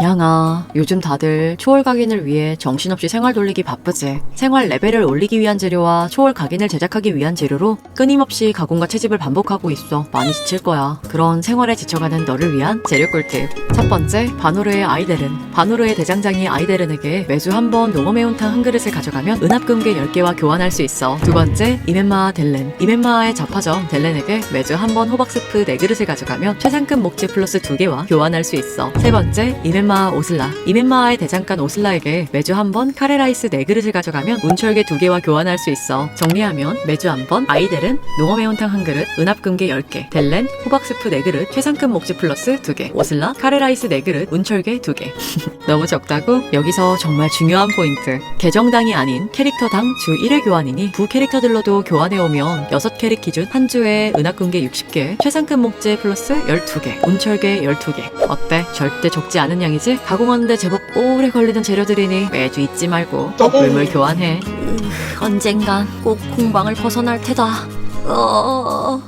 양아, 요즘 다들 초월 각인을 위해 정신없이 생활 돌리기 바쁘지. 생활 레벨을 올리기 위한 재료와 초월 각인을 제작하기 위한 재료로 끊임없이 가공과 채집을 반복하고 있어. 많이 지칠 거야. 그런 생활에 지쳐가는 너를 위한 재료 꿀팁. 첫 번째, 바노르의 아이델은. 바노르의 대장장이 아이델은에게 매주 한 번 농어 매운탕 한 그릇을 가져가면 은합금괴 10개와 교환할 수 있어. 두 번째, 이멘마 델렌. 이멘마의 자파점 델렌에게 매주 한 번 호박 스프 4그릇을 가져가면 최상급 목재 플러스 2개와 교환할 수 있어. 세 번째, 이멘 마 오슬라. 이멘마의 대장간 오슬라에게 매주 한 번 카레라이스 4그릇을 가져가면 운철개 2개와 교환할 수 있어. 정리하면 매주 한 번 아이델은 농어 매운탕 한 그릇, 은합금괴 10개, 델렌 호박 스프 4그릇, 최상급 목재 플러스 2개, 오슬라 카레라이스 4그릇, 운철개 2개. 너무 적다고? 여기서 정말 중요한 포인트. 계정당이 아닌 캐릭터당 주 1회 교환이니 부 캐릭터들로도 교환해오면 6캐릭 기준 한 주에 은하금괴 60개, 최상급 목재 플러스 12개, 운철개 12개. 어때? 절대 적지 않은 양이 지? 가공하는데 제법 오래 걸리는 재료들이니 매주 잊지 말고 꼭 물물 교환해. 언젠간 꼭 공방을 벗어날 테다. 어...